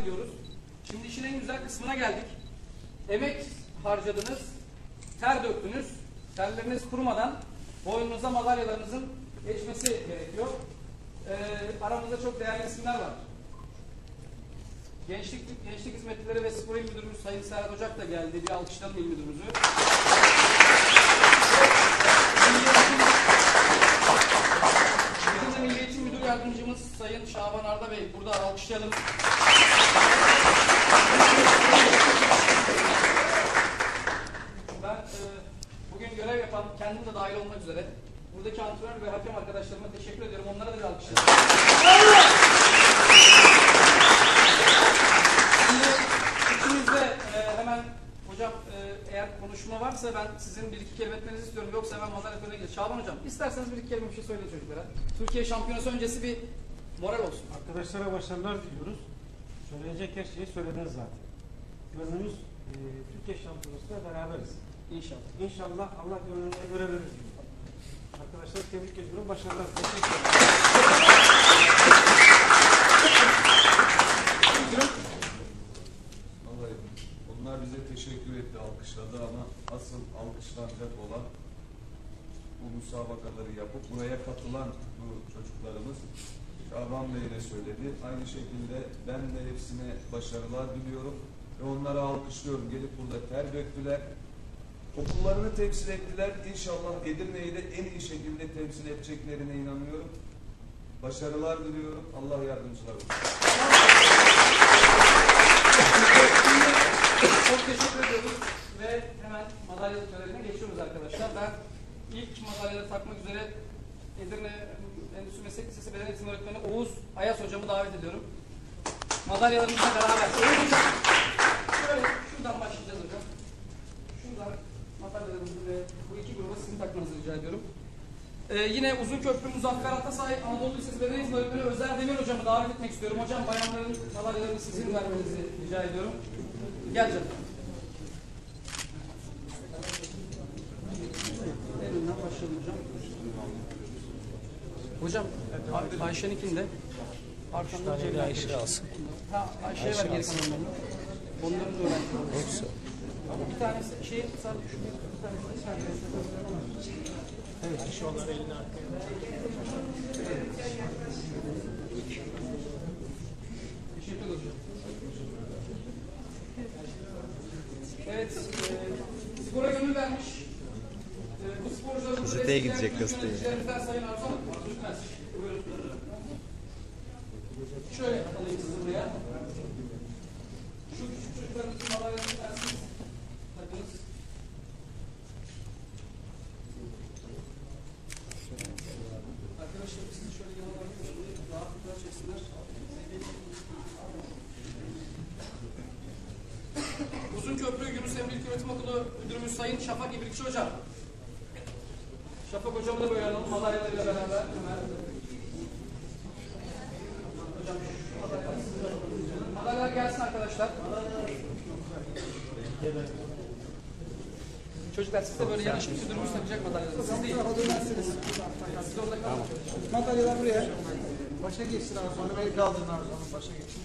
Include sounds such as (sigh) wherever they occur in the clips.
diliyoruz. Şimdi işin en güzel kısmına geldik. Emek harcadınız, ter döktünüz. Terleriniz kurumadan boynunuza madalyalarınızın geçmesi gerekiyor. Ee, aramızda çok değerli isimler var. Gençlik, Gençlik Hizmetleri ve Spor İl Müdürümüz Sayın Serhat Ocak da geldi. Bir alkışlayalım il müdürümüzü. Bizim de Milli Eğitim Müdür Yardımcımız Sayın Şaban Arda Bey. Burada alkışlayalım. Ben e, bugün görev yapan, kendim de dahil olmak üzere buradaki antrenör ve hakem arkadaşlarıma teşekkür ediyorum. Onlara da bir. Şimdi içimizde e, hemen hocam e, eğer konuşma varsa ben sizin bir iki kelime etmenizi istiyorum. Yoksa hemen madalya törenine geç. Şaban hocam isterseniz bir iki kelime bir şey söyleyin çocuklara. Türkiye şampiyonası öncesi bir moral olsun. Arkadaşlara başarılar diliyoruz. Söyleyecek her şeyi söylediniz zaten. Gönlümüz e, Türkiye Şampiyonası'na beraberiz. İnşallah. İnşallah Allah gönlünüze göre verir. diyorum. Arkadaşlar tebrik ediyorum. Başarılar. Ederim. Vallahi onlar bize teşekkür etti, alkışladı ama asıl alkışlanacak olan bu müsabakaları yapıp buraya katılan bu çocuklarımız Şaban Bey de söyledi. Aynı şekilde ben de hepsine başarılar diliyorum ve onları alkışlıyorum. Gelip burada ter döktüler. Okullarını temsil ettiler. İnşallah Edirne'yi de en iyi şekilde temsil edeceklerine inanıyorum. Başarılar diliyorum. Allah yardımcılar olsun. Çok teşekkür ediyoruz ve hemen madalya törenine geçiyoruz arkadaşlar. Ben ilk madalyaları takmak üzere Edirne Endüstri Meslek Lisesi Beden Eğitimi Öğretmeni Oğuz Ayas hocamı davet ediyorum. Madalyalarımızla beraber. Şöyle şuradan başlayacağız hocam. Şuradan madalyalarımızı ve bu iki gruba sizin takmanızı rica ediyorum. Ee, yine Uzunköprü Muzaffer Atasay Anadolu Lisesi Eğitimi Öğretmeni Özer Demir hocamı davet etmek istiyorum. Hocam bayanların madalyalarını sizin vermenizi rica ediyorum. Gel canım. En önden başlayalım hocam. Hocam, Ay- Ayşe'ninkinde arkamda Cemil Ayşe alsın. Ha, Ayşe'ye ver geri kalanlarını. Onların da öğrencileri. Bir tanesi şey sadece şu bir, bir tanesi sadece. Evet, şu onları eline Teşekkür ederim. Evet, e, spora gönül vermiş. E, bu sporcuların Gazeteye gidecek, gazeteye. Sayın. Buyurun. Şöyle alayım sizi buraya. Uzunköprü Yunus Emre İlköğretim Okulu Müdürümüz Sayın Şafak İbrikçi Hocam. Şafak Hocam'ı da böyle alalım madalyalarıyla beraber hemen. Hocam madalyalar gelsin arkadaşlar. Çocuklar siz de böyle yanaşıp müdürümüz takacak madalyaları. Siz değil. Siz orada kalın. Madalyalar buraya. Başa geçsin abi sonra beni kaldırın abi sonra başa geçsin.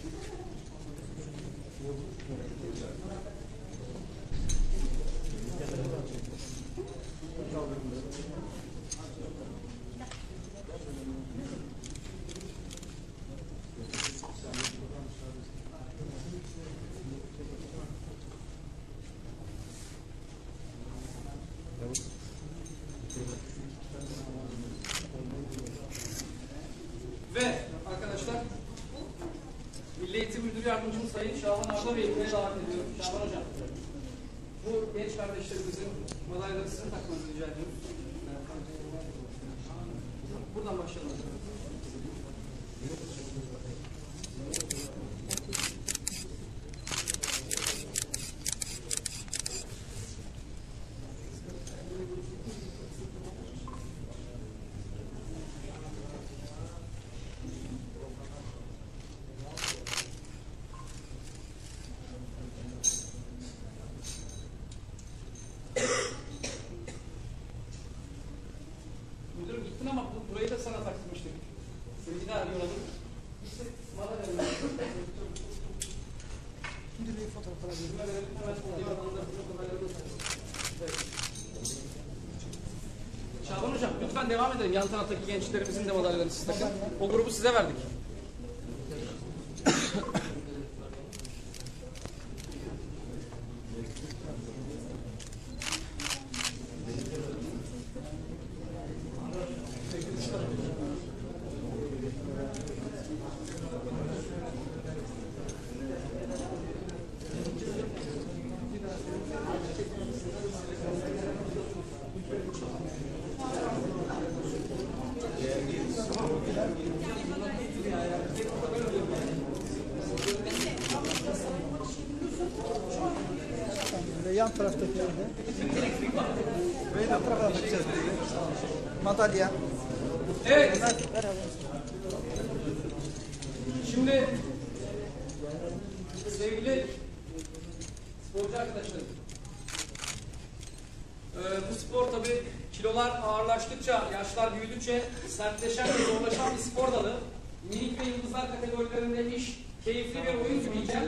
Ve arkadaşlar Milli Eğitim Müdürü Yardımcımız Sayın Şaban Arda Bey'i buraya davet ediyorum. Şaban Hocam. Bu genç kardeşlerimizin madalyaları sizin takmanızı rica ediyorum. Buradan başlayalım. tartışmıştık. Sevgili arıyordum. İşte bana verilmiş. Şimdi bir fotoğraf alabilir miyim? Evet, Şaban Hocam lütfen devam edelim. Yan taraftaki gençlerimizin de madalyalarını siz takın. O grubu size verdik. Yan taraftakileri de. Ve yan tarafa bakacağız. Madalya. Evet. Şimdi sevgili sporcu arkadaşlarım e, bu spor tabi kilolar ağırlaştıkça, yaşlar büyüdükçe sertleşen ve zorlaşan bir spor dalı. Minik ve yıldızlar kategorilerinde iş keyifli bir oyun gibiyken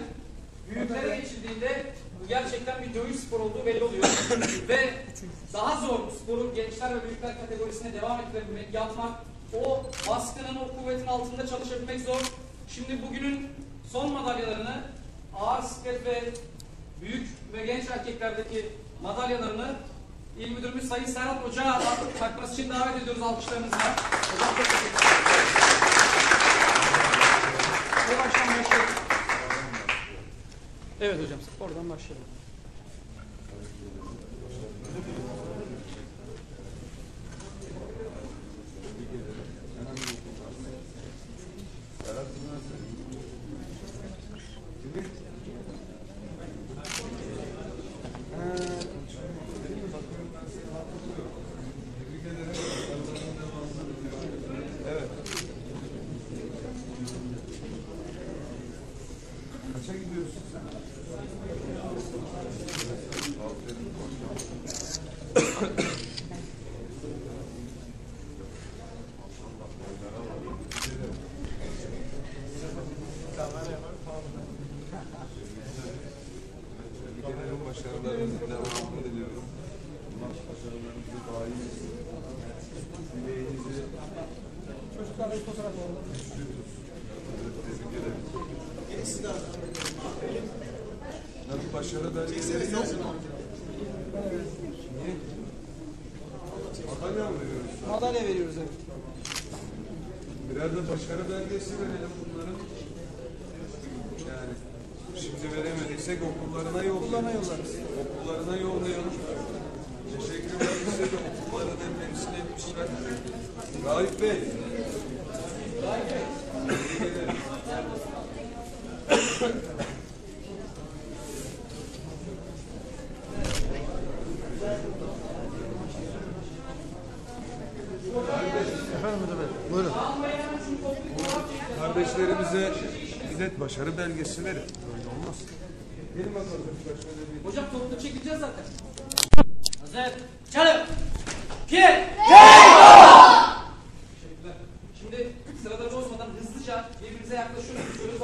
büyüklere geçildiğinde gerçekten bir dövüş spor olduğu belli oluyor. (coughs) ve daha zor sporun gençler ve büyükler kategorisine devam ettirebilmek, yapmak, o baskının, o kuvvetin altında çalışabilmek zor. Şimdi bugünün son madalyalarını ağır siklet ve büyük ve genç erkeklerdeki madalyalarını İl Müdürümüz Sayın Serhat Hoca takması için davet ediyoruz alkışlarınızla. Hocam çok teşekkür ederim. Evet hocam, oradan başlayalım. Bir fotoğraf alalım. Nasıl başarı belgeleri yok mu? Niye? Madalya mı veriyoruz? Madalya veriyoruz evet. Birer de başarı belgesi verelim bunların. Yani şimdi veremediysek okullarına yollayalım. Okullarına yollarız. Okullarına yollayalım. Teşekkür ederim size de okullarını temsil etmişler. Raif Bey. Efendim müdür bey. Buyurun. Kardeşlerimize millet başarı belgesi verin. Böyle olmaz. Gelin bakalım Hocam toplu çekileceğiz zaten. Hazır. Çalın. Bir sıraları bozmadan hızlıca birbirimize yaklaşıyoruz. Söz